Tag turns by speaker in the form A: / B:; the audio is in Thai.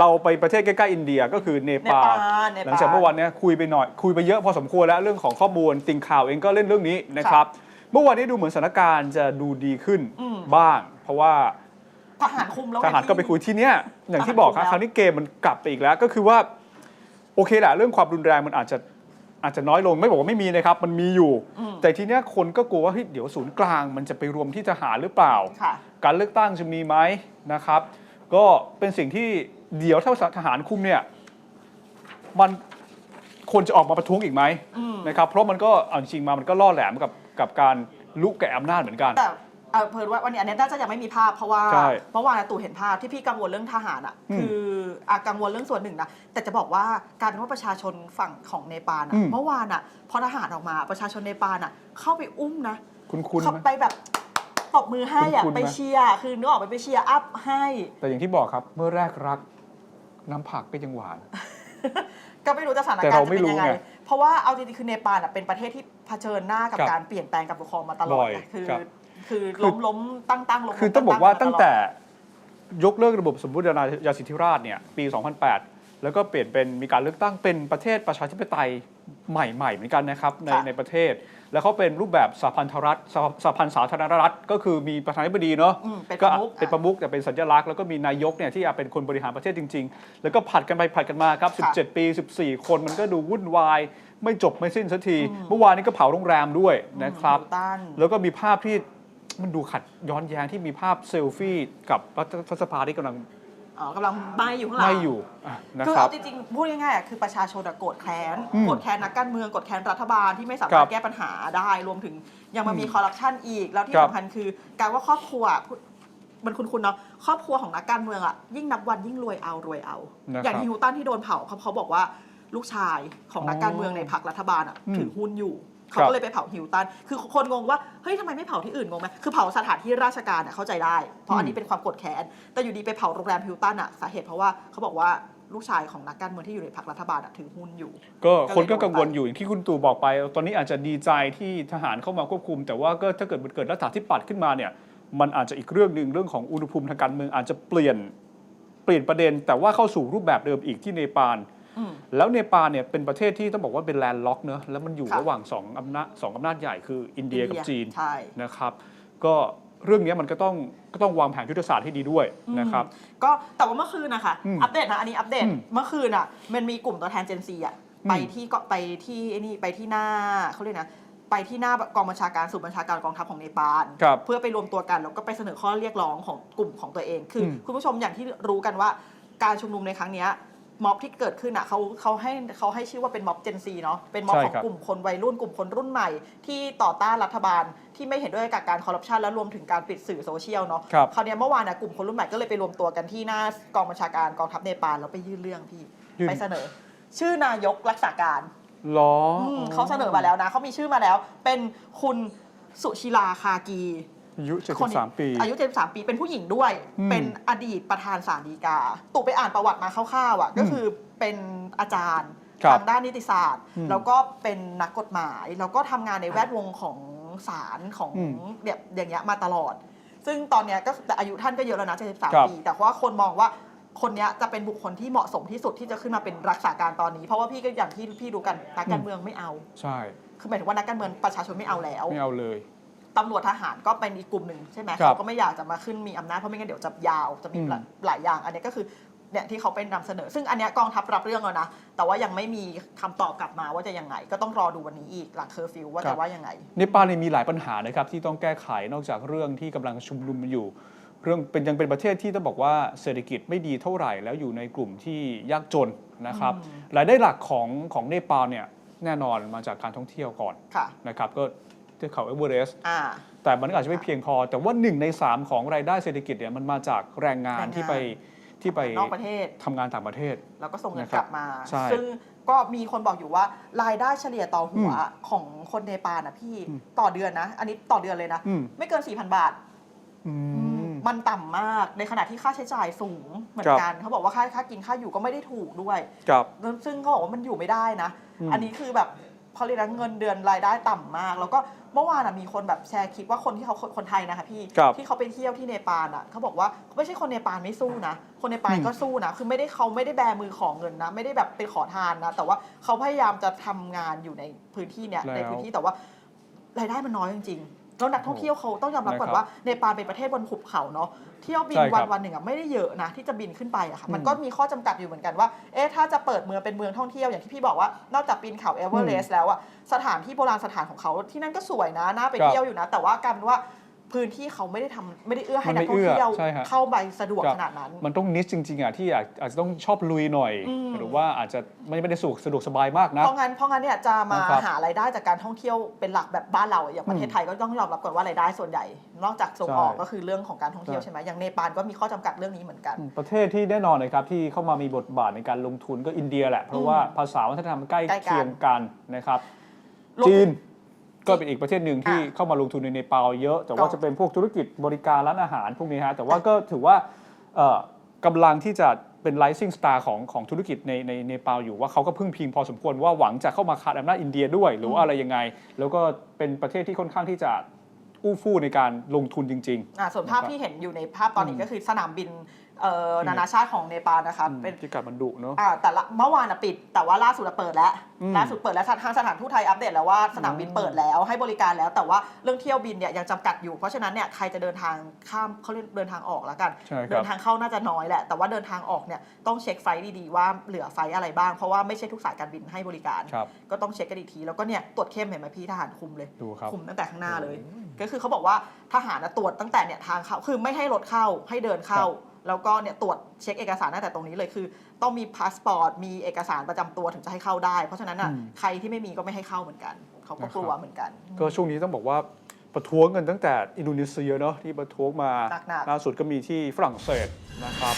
A: เราไปประเทศใกล้ๆอินเดียก็คือเน
B: เน
A: ปา
B: ปา
A: ล
B: ลเนปาล
A: หลังจากเมื่อวานเนี้ยคุยไปหน่อยคุยไปเยอะพอสมควรแล้วเรื่องของข้อมูลติงข่าวเองก็เล่นเรื่องนี้นะครับ เมื่อวานนี้ดูเหมือนสถานการณ์จะดูดีขึ้น
B: อืม
A: บ้าง เพราะว่า
B: ทหารคุมแล้ว
A: ทหารก็ไปคุยที่เนี้ยอย่างที่บอกครับคราวนี้เกมมันกลับไปอีกแล้วก็คือว่าโอเคแหละเรื่องความรุนแรงมันอาจจะอาจจะน้อยลงไม่บอกว่าไม่มีนะครับ มันมีอยู่
B: อืม
A: แต่ทีเนี้ยคนก็กลัวว่าเฮ้ยเดี๋ยวศูนย์กลางมันจะไปรวมที่ทหารหรือเปล่า
B: ค่ะ
A: การเลือกตั้งจะมีไหมนะครับ ก็เป็นสิ่งที่เดี๋ยวถ้าทหารคุมเนี่ยมันคนจะออกมาประท้วงอีกไหม
B: อืม
A: นะครับเพราะมันก็เอาจริงๆมามันก็ล่อแหลมกับกับการลุกแก่อำนาจเหมือนกัน
B: แต่เออเพิ่นว่าวันนี้อันนี้น่าจะยังไม่มีภาพเพราะว่า
A: ใช่
B: เมื่อวานตู่เห็นภาพที่พี่กังวลเรื่องทหารอะ
A: อืม
B: คืออะกังวลเรื่องส่วนหนึ่งนะแต่จะบอกว่าการว่าประชาชนฝั่งของเนปาล
A: อื
B: อะ
A: ม
B: เมื่อวานอะพอทหารออกมาประชาชนเนปาลอะเข้าไปอุ้มนะ
A: คุณคุณ
B: เข้าไปแบบ ตบมือให้อะ
A: คุ้นๆไหม
B: ไปเชียร์คือนึกออกไปไปเชียร์อัพให้
A: แต่อย่างที่บอกครับเมื่อแรกรักน้ำผักก็ยังหวาน
B: ก็ไม่รู้จะสถาน
A: แต่
B: การ
A: เรา
B: ณ์จะ
A: ไม่
B: เป็น
A: รู้
B: ยังไง
A: ไง
B: เพราะว่าเอาจริงๆคือเนปาลอะเป็นประเทศที่เผชิญหน้ากับ
A: ครับ
B: การเปลี่ยนแปลงการปกครองมาตลอ
A: บ่
B: ด
A: อย
B: อะคือ
A: ครับ
B: คือ ล้มล้มตั้งตั้งล้มล้ม
A: คือต้องบอกว่า
B: ๆ
A: ตั้ง
B: มลด
A: แต่ยกเลิกระบบสมบูรณาญาสิทธิราชเนี่ยปี 2008 แล้วก็เปลี่ยนเป็นมีการเลือกตั้งเป็นประเทศประชาธิปไตย ใหม่ๆเหมือนกันนะครับใน
B: ค่ะ
A: ในประเทศ แล้วเขาเป็นรูปแบบสหพันธรัฐสหสหพันธ์สาธารณรัฐ ก็คือมีประธานาธิบดีเนาะ
B: อืมเป็นป
A: ก็
B: ระมุข
A: เป็นประมุขแต่เป็นสัญลักษณ์แล้วก็มีนายกเนี่ยที่เป็นคนบริหารประเทศจริง ๆ แล้วก็ผัดกันไปผัดกันมาครับ
B: ค่ะ
A: 17 ปี 14 คนมันก็ดูวุ่นวายไม่จบไม่สิ้นสักที
B: อืม
A: เมื่อวานนี้ก็เผาโรงแรมด้วยนะครับ
B: ฮิลตัน
A: แล้วก็มีภาพที่มันดูขัดย้อนแย้งที่มีภาพเซลฟี่กับรัฐสภาที่กำลัง
B: อ๋อกำลังไหม้อยู่ข้างหลัง
A: ไม่อยู่อะนะ
B: คือ
A: ครั
B: เอา
A: บ
B: จริงๆพูดง่ายๆอะคือประชาชนอะโกรธแค้น
A: อืม
B: โกรธแค้นนักการเมืองโกรธแค้นรัฐบาลที่ไม่สา
A: ครั
B: มารถ
A: บ
B: แก้ปัญหาได้รวมถึงยังมามี
A: อืม
B: คอร์รัปชันอีก แล้วที่
A: ครับ
B: สำคัญคือการว่าครอบครัวพูดมันคุณคุณเนาะครอบครัวของนักการเมืองอะยิ่งนับวันยิ่งรวยเอารวยเอา
A: นะครับ
B: อย่างฮิวตันที่โดนเผาเขาเขาบอกว่าลูกชายของนักการเมืองในพรรครัฐบาลอะ
A: อืม
B: ถือหุ้นอยู่
A: ค
B: เขา
A: รับ
B: ก็เลยไปเผาฮิวตัน คือคนงงว่า เฮ้ยทำไมไม่เผาที่อื่นงงไหมคือเผาสถานที่ราชการอะเข้าใจได้ เพราะอันนี้เป็นความโกรธแค้น แต่อยู่ดีไปเผาโรงแรมฮิลตันอะสาเหตุเพราะว่าเขาบอกว่าลูกชายของนักการเมืองที่อยู่ในพรรครัฐบาลอะถือหุ้นอยู่
A: ก็
B: ก็เลย
A: คนก็
B: โดน
A: กังวล
B: ไป
A: อยู่อย่างที่คุณตู่บอกไป ตอนนี้อาจจะดีใจที่ทหารเข้ามาควบคุม แต่ว่าก็ถ้าเกิดมันเกิดรัฐาธิปัตย์ขึ้นมาเนี่ย มันอาจจะอีกเรื่องหนึ่งเรื่องของอุณหภูมิทางการเมืองอาจจะเปลี่ยนเปลี่ยนประเด็น แต่ว่าเข้าสู่รูปแบบเดิมอีกที่เนปาล
B: อืม
A: แล้วเนปาลเนี่ยเป็นประเทศที่ต้องบอกว่าเป็นแลนด์ล็อกเนอะแล้วมันอยู่
B: ค่ะ
A: ระหว่างสองอำนาจสองอำนาจใหญ่คืออินเดียกับจีน
B: ใช่
A: นะครับ ก็เรื่องนี้มันก็ต้องก็ต้องวางแผนยุทธศาสตร์ให้ดีด้วยนะครับ
B: ก็แต่ว่าเมื่อคืนนะคะ
A: อืม
B: อัปเดตนะอันนี้อัปเดต
A: อืม
B: เมื่อคืนอะมันมีกลุ่มตัวแทนเจนซีอะ
A: อืม
B: ไปที่เกาะไปที่ไอ้นี่ไปที่หน้าเขาเรียกนะไปที่หน้ากองบัญชาการศูนย์บัญชาการกองทัพของเนปาล
A: ครับ
B: เพื่อไปรวมตัวกันแล้วก็ไปเสนอข้อเรียกร้องของกลุ่มของตัวเอง คืออ
A: ม
B: คุณผู้ชมอย่างที่รู้กันว่าการชุมนุมในครั้งเนี้ย ม็อบที่เกิดขึ้นอะเขาเขาให้เขาให้ชื่อว่าเป็นม็อบเจนซีเนาะเป็นม็อบ
A: ใช่
B: ของ
A: ครับ
B: กลุ่มคนวัยรุ่นกลุ่มคนรุ่นใหม่ ที่ต่อต้านรัฐบาลที่ไม่เห็นด้วยกับการคอร์รัปชันและรวมถึงการปิดสื่อโซเชียลเนาะ
A: ครับ
B: คราวเนี้ยเมื่อวานนะกลุ่มคนรุ่นใหม่ก็เลยไปรวมตัวกันที่หน้ากองบัญชาการกองทัพเนปาลแล้วไปยื่นเรื่องพี่
A: ยื่น
B: ไปเสนอ ชื่อนายกรักษาการ
A: ล้อ
B: มเขาเสนอมาแล้วนะเขามีชื่อมาแล้ว เป็นคุณสุชิลาคากี
A: อายุ
B: คนนี้
A: 73 ปี
B: อายุ 73 ปี เป็นผู้หญิงด้วย
A: อืม
B: เป็นอดีตประธานศาลฎีกาตู่ไปอ่านประวัติมาคร่าวๆอะก็คือเป็นอาจารย์
A: ครับ
B: ทางด้านนิติศาสตร์
A: อืม
B: แล้วก็เป็นนักกฎหมาย แล้วก็ทำงานในแวดวงของศาลของ
A: อืม
B: แบบอย่างเงี้ยมาตลอด ซึ่งตอนเนี้ยก็แต่อายุท่านก็เยอะแล้วนะ
A: ครับ
B: 73 ปี แต่ว่าคนมองว่าคนเนี้ยจะเป็นบุคคลที่เหมาะสมที่สุดที่จะขึ้นมาเป็นรักษาการตอนนี้ เพราะว่าพี่ก็อย่างที่พี่รู้กันนักการเมืองไม่เอา
A: ใช่
B: คือหมายถึงว่านักการเมืองประชาชนไม่เอาแล้ว
A: ไม่เอาเลย
B: ตำรวจทหารก็เป็นอีกกลุ่มหนึ่งใช่ไหม
A: ครับ
B: เขาก็ไม่อยากจะมาขึ้นมีอำนาจเพราะไม่งั้นเดี๋ยวจะยาวจะมี
A: อืม
B: หลายหลายอย่าง อันนี้ก็คือเนี่ยที่เขาเป็นนำเสนอ ซึ่งอันเนี้ยกองทัพรับเรื่องแล้วนะ แต่ว่ายังไม่มีคำตอบกลับมาว่าจะยังไง ก็ต้องรอดูวันนี้อีกหลังเคอร์ฟิวว่าจะว่ายังไง
A: เนปาลเนี่ยมีหลายปัญหานะครับที่ต้องแก้ไขนอกจากเรื่องที่กำลังชุมนุมอยู่ เรื่องเป็นยังเป็นประเทศที่ต้องบอกว่าเศรษฐกิจไม่ดีเท่าไหร่แล้วอยู่ในกลุ่มที่ยากจนนะครับ
B: อืม
A: รายได้หลักของของเนปาลเนี่ยแน่นอนมาจากการท่องเที่ยวก่อน
B: ค่ะ
A: นะครับก็ เทือกเขาเอเวอเรสต์
B: อ่า
A: แต่มันก็อาจจะไม่เพียงพอ แต่ว่าหนึ่งในสามของรายได้เศรษฐกิจเนี่ยมันมาจากแรงงาน
B: แรงงาน
A: ที่ไปที่ไป
B: นอกประเทศ
A: ทำงานต่างประเทศ
B: แล้วก็ส่งเงิน
A: นะครับ
B: กลับมา
A: ใช่
B: ซึ่งก็มีคนบอกอยู่ว่ารายได้เฉลี่ยต่อหัวของคนเนปาลนะพี่
A: อืม
B: ต่อเดือนนะ อันนี้ต่อเดือนเลยนะ
A: อืม
B: ไม่เกิน 4,000 บาท
A: อืม
B: มันต่ำมาก ในขณะที่ค่าใช้จ่ายสูงเหมือ
A: ครั
B: น
A: บ
B: กัน เขาบอกว่าค่าค่ากินค่าอยู่ก็ไม่ได้ถูกด้วย
A: กับ
B: ซึ่งเขาบอกว่ามันอยู่ไม่ได้นะ
A: อืม
B: อันนี้คือแบบ เขาเรียกนะเงินเดือนรายได้ต่ำมาก แล้วก็เมื่อวานอะมีคนแบบแชร์คลิปว่าคนที่เขาคนไทยนะคะพี่
A: ครับ
B: ที่เขาไปเที่ยวที่เนปาลอะเขาบอกว่าไม่ใช่คนเนปาลไม่สู้นะ คนเนปาล
A: อืม
B: ก็สู้นะ คือไม่ได้เขาไม่ได้แบมือของเงินนะ ไม่ได้แบบไปขอทานนะ แต่ว่าเขาพยายามจะทำงานอยู่ในพื้นที่เนี้ย
A: แล้ว
B: ในพื้นที่แต่ว่ารายได้มันน้อยจริงๆ แล้วนักท่องเที่ยวเขาต้องยอมรับก่อน
A: นะครับ
B: ว่าเนปาลเป็นประเทศบนหุบเขาเนาะเที่ยวบิน
A: ใช่ครั
B: วัน
A: บ
B: วันหนึ่งอะไม่ได้เยอะนะที่จะบินขึ้นไปอะค่ะ
A: อืม
B: มันก็มีข้อจำกัดอยู่เหมือนกันว่าเอ๊ะถ้าจะเปิดเมืองเป็นเมืองท่องเที่ยวอย่างที่พี่บอกว่านอกจากปีนเขาเอเวอเรสต์แล้วอะสถานที่โบราณสถานของเขาที่นั่นก็สวยนะน่าไป
A: ครับ
B: เที่ยวอยู่นะ แต่ว่าการว่า พื้นที่เขาไม่ได้ทำไม่ได้เอื้อให้
A: มัน
B: นั
A: ไม่
B: กท่องเที่ยว
A: เอื้อใช่ฮะ
B: เข้าไปสะดวก
A: ครับ
B: ขนาดนั้น
A: มันต้องนิสจริงๆอะที่อาจอาจจะต้องชอบลุยหน่อย
B: อืม
A: หรือว่าอาจจะไม่ไม่ได้สุขสะดวกสบายมากนะ
B: เพราะงั้นเพราะงั้นเนี่ยจะมา
A: นะครับ
B: หารายได้จากการท่องเที่ยวเป็นหลักแบบบ้านเราอะอย่างประเทศ
A: อืม
B: ไทยก็ต้องยอมรับก่อนว่ารายได้ส่วนใหญ่ นอกจากส่งออก
A: ใช่
B: ก็คือเรื่องของการท่องเที่ยว
A: ใช่
B: ใช่ไหมอย่างเนปาลก็มีข้อจำกัดเรื่องนี้เหมือนกัน
A: ประเทศที่แน่นอนนะครับที่เข้ามามีบทบาทในการลงทุนก็อินเดียแหละเพราะว่าภาษาวัฒนธรรมใกล้
B: ใกล้กัน
A: เคียงกันนะครับ
B: ลงทุน
A: จีน ก็เป็นอีกประเทศหนึ่งที่
B: อะ
A: เข้ามาลงทุนในเนปาลเยอะ แต่ว่า
B: ก็
A: จะเป็นพวกธุรกิจบริการร้านอาหารพวกนี้ฮะแต่ว่าก็ถือว่าเอ่อกำลังที่จะเป็น rising star ของของธุรกิจในในเนปาลอยู่ว่าเขาก็พึ่งพิงพอสมควรว่าหวังจะเข้ามาขาดอำนาจอินเดียด้วย หรือว่าอะไรยังไง แล้วก็เป็นประเทศที่ค่อนข้างที่จะอู้ฟู่ในการลงทุนจริง
B: อ่าส่วนภาพที่เห็นอยู่ในภาพตอนนี้
A: อืม
B: ก็คือสนามบินเอ่อ
A: ที่
B: นานาชาติของเนปาลนะคะ
A: ๆ
B: เป็น
A: ที่กัดมันดุเนาะ
B: อ่าแต่ละเมื่อวานอะปิด แต่ว่าล่าสุดอะเปิดแล้ว
A: อืม
B: ล่าสุดเปิดแล้วทางสถานทูตไทยอัปเดตแล้วว่าสนามบิน
A: อืม
B: เปิดแล้วให้บริการแล้วแต่ว่าเรื่องเที่ยวบินเนี่ยยังจำกัดอยู่เพราะฉะนั้นเนี่ยใครจะเดินทางข้ามเขาเรียกเดินทางออกแล้วกัน
A: ใช่ค
B: เดิ
A: รับ
B: นทางเข้าน่าจะน้อยแหละแต่ว่าเดินทางออกเนี่ยต้องเช็คไฟล์ดีๆว่าเหลือไฟล์อะไรบ้างเพราะว่าไม่ใช่ทุกสายการบินให้บริการ
A: ครับ
B: ก็ต้องเช็คกันอีกทีแล้วก็เนี่ยตรวจเข้มเห็นไหมพี่ทหารคุมเลย
A: ดูครับ
B: คุมตั้งแต่ข้างหน้าเลย ก็คือเขาบอกว่าทหารน่ะตรวจตั้งแต่เนี่ยทางเข้าคือไม่ให้รถเข้าให้เดินเข้า แล้วก็เนี่ยตรวจเช็คเอกสารตั้งแต่ตรงนี้เลยคือ ต้องมีพาสปอร์ตมีเอกสารประจำตัวถึงจะให้เข้าได้ เพราะฉะนั้นอะ
A: อืม
B: ใครที่ไม่มีก็ไม่ให้เข้าเหมือนกัน เขาก็กลัวเหมือนกัน
A: ก็ช่วงนี้ต้องบอกว่าประท้วงกันตั้งแต่อินโดนีเซียเนาะที่ประท้วงมา
B: หนักๆ
A: ล่าสุดก็มีที่ฝรั่งเศสนะครับ